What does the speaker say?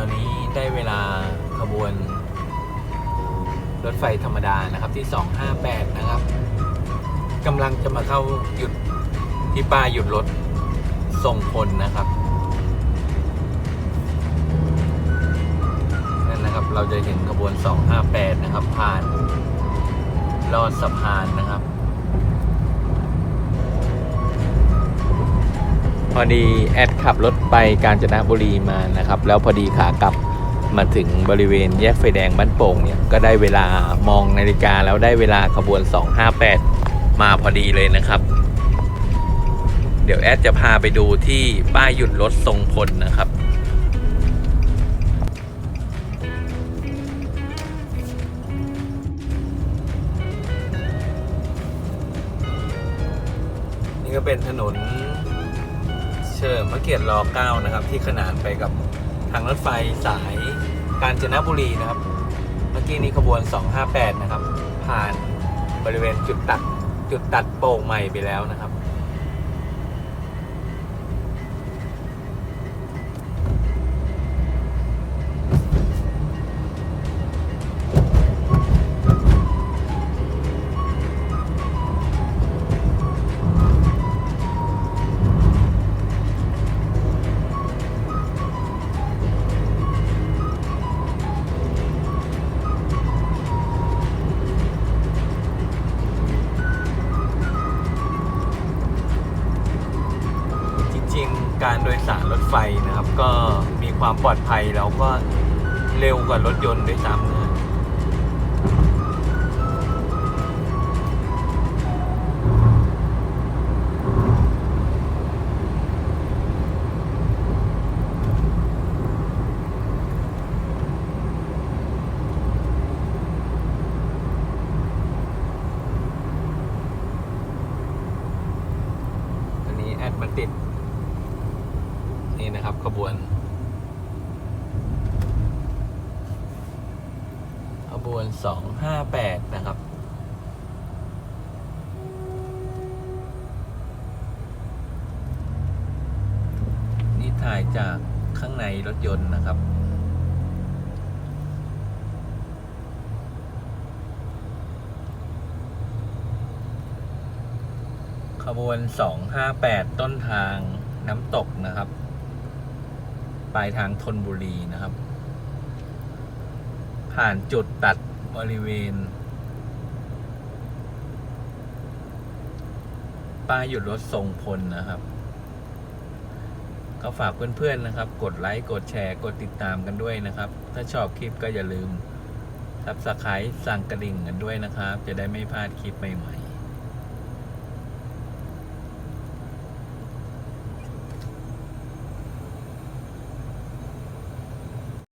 ตอนนี้ได้เวลาขบวน รถไฟธรรมดานะครับที่ 258 นะครับกำลังจะมาเข้าหยุดที่ป้ายหยุดรถทรงพลนะครับนั่นนะครับเราจะเห็นขบวน 258 นะครับ ผ่านลอดสะพานนะครับ อดีแอดขับรถไปกาญจนบุรีมานะครับ แล้วพอดีขากลับมาถึงบริเวณแยกไฟแดงบ้านโป่งเนี่ยก็ได้เวลามองนาฬิกาแล้วได้เวลาขบวน 258 มาพอดีเลยนะครับ เดี๋ยวแอดจะพาไปดูที่ป้ายหยุดรถทรงพลนะครับนี่ก็เป็นถนน เชิมพระเกียรติรอเก้านะครับ ที่ขนานไปกับทางรถไฟสายกาญจนบุรีนะครับ เมื่อกี้นี้ขบวน 258 นะครับ ผ่านบริเวณจุดตัดจุดตัดโป่งใหม่ไปแล้วนะครับ การโดยสารรถไฟนะครับ ก็มีความปลอดภัยแล้วก็เร็วกว่ารถยนต์ด้วยซ้ำนะอันนี้แอดมันติด นี่นะครับขบวน ขบวน258นะครับนี่ถ่ายจากข้างในรถยนต์นะครับขบวน 258 ต้นทางน้ำตกนะครับ ปลายทางธนบุรีนะครับ ผ่านจุดตัดบริเวณ ป้ายหยุดรถทรงพลนะครับ ก็ฝากเพื่อนๆนะครับ กดไลค์ กดแชร์ กดติดตามกันด้วยนะครับ ถ้าชอบคลิปก็อย่าลืมซับสไครต์สั่งกระดิ่งกันด้วยนะครับ จะได้ไม่พลาดคลิปใหม่ๆ